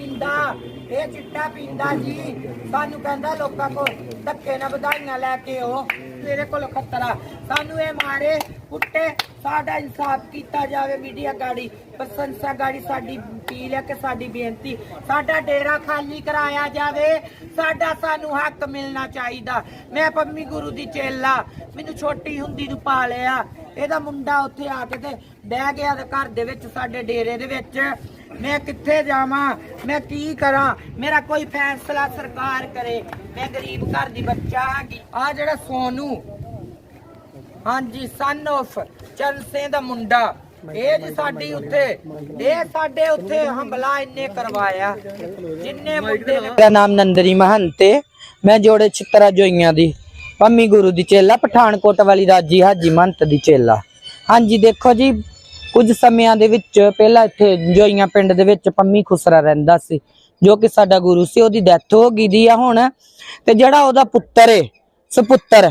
ਪੀਂਦਾ, ਇਹ ਚਿੱਟਾ ਪੀਂਦਾ ਜੀ। ਸਾਨੂੰ ਕਹਿੰਦਾ ਲੋਕਾਂ ਕੋਲ ਧੱਕੇ ਨਾਲ ਵਧਾਈਆਂ ਲੈ ਕੇ ਉਹ ਮੇਰੇ ਕੋਲ ਖਤਰਾ। ਸਾਨੂੰ ਇਹ ਮਾਰੇ ਕੁੱਟੇ, ਸਾਡਾ ਇਨਸਾਫ ਕੀਤਾ ਜਾਵੇ ਮੀਡੀਆ ਗਾੜੀ। ਪ੍ਰਸ਼ੰਸਾ ਗਾੜੀ ਸਾਡੀ ਅਪੀਲ ਹੈ ਕਿ ਸਾਡੀ ਬੇਨਤੀ, ਸਾਡਾ ਡੇਰਾ ਖਾਲੀ ਕਰਾਇਆ ਜਾਵੇ। ਸਾਡਾ ਸਾਨੂੰ ਹੱਕ ਮਿਲਣਾ ਚਾਹੀਦਾ। ਮੈਂ ਪੰਮੀ ਗੁਰੂ ਦੀ ਚੇਲਾ, ਮੈਨੂੰ ਛੋਟੀ ਹੁੰਦੀ ਨੂੰ ਪਾਲਿਆ। ਇਹਦਾ ਮੁੰਡਾ ਉੱਥੇ ਆ ਕੇ ਤੇ ਬਹਿ ਗਿਆ ਤੇ ਘਰ ਦੇ ਵਿੱਚ, ਸਾਡੇ ਡੇਰੇ ਦੇ ਵਿੱਚ। ਮੈਂ ਕਿੱਥੇ ਜਾਵਾਂ? ਮੈਂ ਕੀ ਕਰਾਂ? ਮੇਰਾ ਕੋਈ ਫੈਸਲਾ ਸਰਕਾਰ ਕਰੇ। ਮੈਂ ਗਰੀਬ ਘਰ ਦੀ ਬੱਚਾ ਹੈਗੀ। ਆ ਜਿਹੜਾ ਸੋਨੂ। ਹਾਂਜੀ ਸਨ of ਚਰਨ ਦਾ ਮੁੰਡਾ। ਇਹ ਜੀ ਸਾਡੀ ਉੱਥੇ ਇਹ ਸਾਡੇ ਉੱਥੇ ਹਮਲਾ ਇੰਨੇ ਕਰਵਾਇਆ। ਜਿੰਨੇ ਮੁੰਡੇ ਨੇ ਮੇਰਾ ਨਾਮ ਨੰਦਰੀ ਮਹੰਤ ਹੈ ਮੈਂ ਜੋੜੇ ਚਿੱਤਰਾ ਜੋਈਆਂ ਦੀ। ਪੰਮੀ ਗੁਰੂ ਦੀ ਚੇਲਾ, ਪਠਾਨਕੋਟ ਵਾਲੀ ਰਾਜੀ ਹਾਜੀ ਮਹੰਤ ਦੀ ਚੇਲਾ। ਹਾਂਜੀ, ਦੇਖੋ ਜੀ ਕੁਝ ਸਮਿਆਂ ਦੇ ਵਿੱਚ ਪਹਿਲਾਂ ਇੱਥੇ ਜੋਈਆਂ ਪਿੰਡ ਦੇ ਵਿੱਚ ਪੰਮੀ ਖੁਸਰਾ ਰਹਿੰਦਾ ਸੀ, ਜੋ ਕਿ ਸਾਡਾ ਗੁਰੂ ਸੀ, ਉਹਦੀ ਡੈਥ ਹੋ ਗਈ ਦੀ ਆ ਹੁਣ, ਤੇ ਜਿਹੜਾ ਉਹਦਾ ਪੁੱਤਰ ਏ, ਸੁਪੁੱਤਰ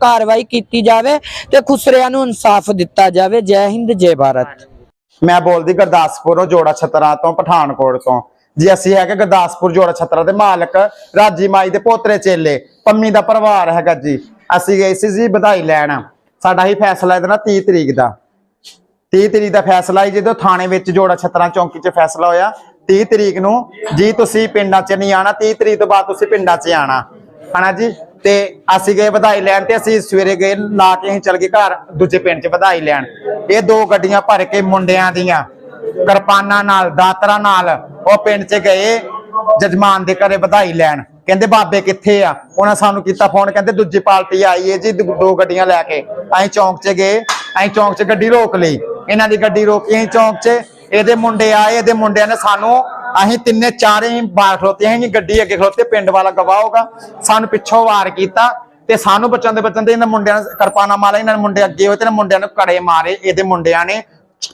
ਕਾਰਵਾਈ ਕੀਤੀ ਜਾਵੇ ਤੇ ਖੁਸਰਿਆਂ ਨੂੰ ਇਨਸਾਫ ਦਿੱਤਾ ਜਾਵੇ। ਜੈ ਹਿੰਦ, ਜੈ ਭਾਰਤ। ਮੈਂ ਬੋਲਦੀ ਗੁਰਦਾਸਪੁਰੋਂ ਜੋੜਾ ਛਤਰਾ ਤੋਂ, ਪਠਾਨਕੋਟ ਤੋਂ। ਜੀ, ਅਸੀਂ ਹੈਗੇ ਗੁਰਦਾਸਪੁਰ ਜੋੜਾ ਛਤਰਾ ਦੇ ਮਾਲਕ, ਰਾਜੀ ਮਾਈ ਦੇ ਪੋਤਰੇ ਚੇਲੇ, ਪੰਮੀ ਦਾ ਪਰਿਵਾਰ ਹੈਗਾ ਜੀ। ਅਸੀਂ ਗਏ ਸੀ ਜੀ ਵਧਾਈ ਲੈਣ। ਸਾਡਾ ਹੀ ਫੈਸਲਾ ਇਹਦਾ 30 ਤਰੀਕ ਦਾ। 30 ਤਰੀਕ ਦਾ ਫੈਸਲਾ ਹੀ ਜਦੋਂ ਥਾਣੇ ਵਿੱਚ ਜੋੜਾ ਛਤਰਾ ਚੌਂਕੀ 'ਚ ਫੈਸਲਾ ਹੋਇਆ 30 ਤਰੀਕ ਨੂੰ ਜੀ ਤੁਸੀਂ ਪਿੰਡਾਂ 'ਚ ਨਹੀਂ ਆਣਾ 30 ਤਰੀਕ ਤੋਂ ਬਾਅਦ ਤੁਸੀਂ ਪਿੰਡਾਂ 'ਚ ਆਣਾ ਹਨਾ ਜੀ? ਤੇ ਅਸੀਂ ਗਏ ਵਧਾਈ ਲੈਣ ਤੇ ਅਸੀਂ ਸਵੇਰੇ ਗਏ, ਲਾ ਕੇ ਅਸੀਂ ਚਲ ਗਏ ਘਰ, ਦੂਜੇ ਪਿੰਡ 'ਚ ਵਧਾਈ ਲੈਣ। ਇਹ ਦੋ ਗੱਡੀਆਂ ਭਰ ਕੇ ਮੁੰਡਿਆਂ ਦੀਆਂ, ਕਿਰਪਾਨਾਂ ਨਾਲ, ਦਾਤਰਾਂ ਨਾਲ ਉਹ ਪਿੰਡ 'ਚ ਗਏ, ਜਜਮਾਨ ਦੇ ਘਰੇ ਵਧਾਈ ਲੈਣ। ਕਹਿੰਦੇ, ਬਾਬੇ ਕਿੱਥੇ ਆ? ਉਹਨਾਂ ਸਾਨੂੰ ਕੀਤਾ ਫੋਨ, ਕਹਿੰਦੇ, ਦੂਜੀ ਪਾਰਟੀ ਆਈ ਏ ਜੀ, ਦੋ ਗੱਡੀਆਂ ਲੈ ਕੇ। ਅਸੀਂ ਚੌਂਕ 'ਚ ਗਏ, ਅਸੀਂ ਚੌਂਕ 'ਚ ਗੱਡੀ ਰੋਕ ਲਈ। ਇਹਨਾਂ ਦੀ ਗੱਡੀ ਰੋਕੀ ਅਸੀਂ ਚੌਂਕ 'ਚ, ਇਹਦੇ ਮੁੰਡੇ ਆਏ, ਇਹਦੇ ਮੁੰਡਿਆਂ ਨੇ ਸਾਨੂੰ ਅਸੀਂ ਤਿੰਨੇ ਚਾਰੇ ਹੀ ਬਾਹਰ ਖਲੋਤੇ ਹਾਂ ਗੱਡੀ ਅੱਗੇ ਖਲੋਤੇ ਪਿੰਡ ਵਾਲਾ ਗਵਾਹ ਹੋਗਾ ਸਾਨੂੰ ਪਿੱਛੋਂ ਵਾਰ ਕੀਤਾ ਤੇ ਸਾਨੂੰ ਬਚਣ ਦੇ ਬਚਣ ਦੇ ਇਹਨਾਂ ਮੁੰਡਿਆਂ ਨੇ ਕਿਰਪਾਨਾ ਮਾਰਿਆ ਇਹਨਾਂ ਨੇ ਮੁੰਡੇ ਅੱਗੇ ਹੋਏ ਤੇ ਇਹਨਾਂ ਮੁੰਡਿਆਂ ਨੂੰ ਕੜੇ ਮਾਰੇ। ਇਹਦੇ ਮੁੰਡਿਆਂ ਨੇ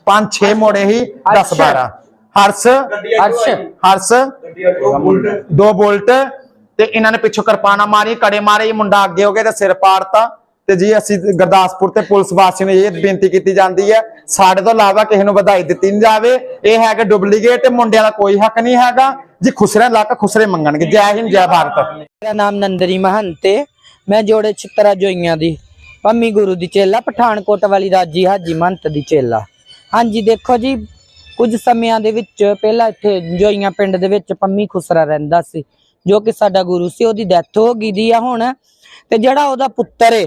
ਪੰਜ ਛੇ ਮੋੜੇ ਹੀ 10 12 ਹਰਸ ਹਰਸ ਦੋ ਬੁਲਟ। ਤੇ ਇਹਨਾਂ ਨੇ ਪਿੱਛੋਂ ਕਿਰਪਾਨਾ ਮਾਰੀ ਕੜੇ ਮਾਰੇ ਇਹ ਮੁੰਡਾ ਅੱਗੇ ਹੋ ਗਿਆ ਤੇ ਸਿਰ ਪਾੜਤਾ। ਤੇ ਜੀ ਅਸੀਂ ਗੁਰਦਾਸਪੁਰ ਤੇ ਪੁਲਿਸ ਵਾਸੀਆਂ ਨੂੰ ਇਹ ਬੇਨਤੀ ਕੀਤੀ ਜਾਂਦੀ ਹੈ, ਸਾਡੇ ਤੋਂ ਇਲਾਵਾ ਕਿਸੇ ਨੂੰ ਵਧਾਈ ਦਿੱਤੀ ਨਹੀਂ ਜਾਵੇ। ਇਹ ਹੈਗਾ ਡੁਪਲੀਕੇਟ ਤੇ ਮੁੰਡਿਆਂ ਦਾ ਕੋਈ ਹੱਕ ਨਹੀਂ ਹੈਗਾ। ਜੀ ਖੁਸਰੇ ਲੱਕ ਖੁਸਰੇ ਮੰਗਣਗੇ। ਜੈ ਹਿੰਦ, ਜੈ ਭਾਰਤ। ਮੇਰਾ ਨਾਮ ਨੰਦਰੀ ਮਹੰਤ ਮੈਂ ਜੋੜੇ ਚਿੱਤਰਾ ਜੋਈਆਂ ਦੀ। ਪੰਮੀ ਗੁਰੂ ਦੀ ਚੇਲਾ, ਪਠਾਨਕੋਟ ਵਾਲੀ ਰਾਜੀ ਹਾਜੀ ਮਹੰਤ ਦੀ ਚੇਲਾ। ਹਾਂਜੀ, ਦੇਖੋ ਜੀ, ਕੁਝ ਸਮਿਆਂ ਦੇ ਵਿੱਚ ਪਹਿਲਾਂ ਇੱਥੇ ਜੋਈਆਂ ਪਿੰਡ ਦੇ ਵਿੱਚ ਪੰਮੀ ਖੁਸਰਾ ਰਹਿੰਦਾ ਸੀ, ਜੋ ਕਿ ਸਾਡਾ ਗੁਰੂ ਸੀ, ਉਹਦੀ ਡੈਥ ਹੋ ਗਈ ਦੀ ਆ ਹੁਣ। ਤੇ ਜਿਹੜਾ ਉਹਦਾ ਪੁੱਤਰ ਏ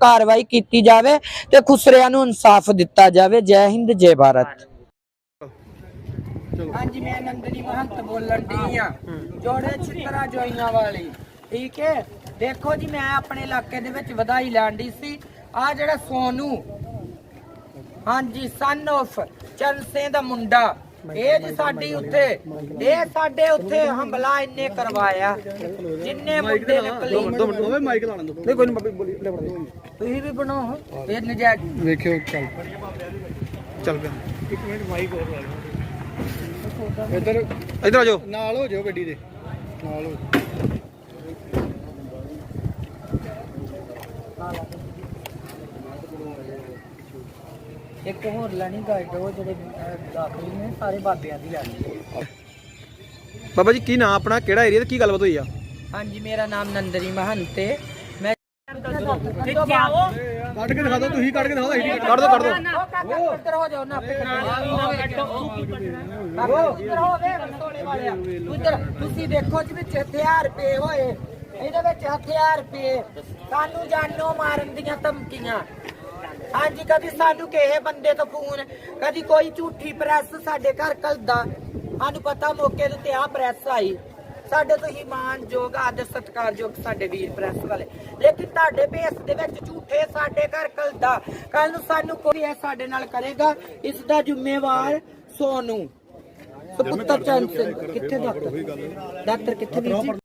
ਕਾਰਵਾਈ ਕੀਤੀ ਜਾਵੇ ਤੇ ਖੁਸਰਿਆਂ ਨੂੰ ਇਨਸਾਫ ਦਿੱਤਾ ਜਾਵੇ। ਜੈ ਹਿੰਦ ਜੈ ਭਾਰਤ। ਹਾਂਜੀ ਮੈਂ ਨੰਦਨੀ ਮਹੰਤ ਬੋਲਣ ਦੀ ਆ ਜੋੜੇ ਛਿੱਤਰਾ ਜੋਈਆਂ ਵਾਲੀ। ਠੀਕ ਹੈ? ਦੇਖੋ ਜੀ ਮੈਂ ਆਪਣੇ ਇਲਾਕੇ ਦੇ ਵਿੱਚ ਵਧਾਈ ਲੈਣ ਦੀ ਸੀ। ਆ ਜਿਹੜਾ ਸੋਨੂ। ਹਾਂਜੀ ਸਨ ਆਫ ਸਿੰਘ ਦਾ ਮੁੰਡਾ। ਇਹ ਜੀ ਸਾਡੀ ਉੱਥੇ ਇਹ ਸਾਡੇ ਉੱਥੇ ਹਮਲਾ ਇੰਨੇ ਕਰਵਾਇਆ। ਜਿੰਨੇ ਮੁੰਡੇ ਨਕਲੀ ਦੋਵੇਂ ਮਾਈਕ ਲਾਣਾ ਦੋ। ਨਹੀਂ ਕੋਈ ਨਹੀਂ ਬੋਲੀ ਲੈ ਬਣਾ ਤੁਸੀਂ ਵੀ ਬਣਾਓ ਇਹ ਨਜਾਇਜ਼। ਵੇਖਿਓ ਚੱਲ। ਚੱਲ ਪਿਆ। ਇੱਕ ਮਿੰਟ ਮਾਈਕ ਹੋਰ ਲਾ ਇੱਧਰ ਇੱਧਰ ਆ ਜਾਓ। ਨਾਲ ਹੋ ਜਾਓ ਗੱਡੀ ਦੇ। ਨਾਲ ਹੋ ਇੱਕ ਹੋਰ ਲੈਣੀ ਗਾਈਡ ਉਹ ਜਿਹੜੇ ਦਾਖਲ ਨੇ ਸਾਰੇ ਬਾਬਿਆਂ ਦੀ ਲੈਣੀ ਬਾਬਾ ਜੀ ਕੀ ਨਾਮ ਆਪਣਾ? ਕਿਹੜਾ ਏਰੀਆ ਤੇ ਕੀ ਗੱਲਬਾਤ ਹੋਈ ਆ? ਹਾਂਜੀ ਮੇਰਾ ਨਾਮ ਨੰਦਰੀ ਮਹੰਤ ਹੈ। ਮੈਂ ਕੱਢ ਕੇ ਦਿਖਾ ਦਿਓ ਤੁਸੀਂ ਕੱਢ ਕੇ ਦਿਖਾਓ ਅਸੀਂ ਕੱਢ ਦਿਓ। ਕੱਢ ਦਿਓ ਉੱਧਰ ਹੋ ਜਾਓ ਨਾ ਆਪੇ ਉੱਧਰ ਹੋ ਵੇ ਰਸੋਲੇ ਵਾਲਿਆ। ਉੱਧਰ ਤੁਸੀਂ ਦੇਖੋ ਜੀ ਵਿੱਚ ਹਥਿਆਰ ਪਏ ਹੋਏ। ਇਹਦੇ ਵਿੱਚ ਹਥਿਆਰ ਪਏ। ਸਾਨੂੰ ਜਾਨੋਂ ਮਾਰਨ ਦੀਆਂ ਧਮਕੀਆਂ। ਹਾਂਜੀ ਕਦੀ ਸਾਨੂੰ ਕਿਸੇ ਬੰਦੇ ਤੋਂ ਫੋਨ ਕਦੀ ਕੋਈ ਝੂਠੀ ਪ੍ਰੈਸ ਸਾਡੇ ਘਰ ਕਲਦਾ ਸਾਨੂੰ ਪਤਾ ਮੌਕੇ ਦੇ ਉੱਤੇ ਆ ਪ੍ਰੈਸ ਆਈ। ਸਾਡੇ ਤੋਂ ਹੀ ਮਾਨਯੋਗ ਆਦਰ ਸਤਿਕਾਰਯੋਗ ਸਾਡੇ ਵੀਰ ਪ੍ਰੈਸ ਵਾਲੇ। ਲੇਕਿਨ ਤੁਹਾਡੇ ਬੇਸ ਦੇ ਵਿੱਚ ਝੂਠੇ ਸਾਡੇ ਘਰ ਕਲਦਾ ਕੱਲ ਨੂੰ ਸਾਨੂੰ ਕੋਈ ਇਹ ਸਾਡੇ ਨਾਲ ਕਰੇਗਾ। ਇਸ ਦਾ ਜ਼ਿੰਮੇਵਾਰ ਸੋਨੂ। ਸਪੁੱਤਰ ਚੰਦ ਸਿੰਘ। ਕਿੱਥੇ ਦਾਤਰ ਦਾਤਰ ਕਿੱਥੇ ਵੀਰ ਜੀ?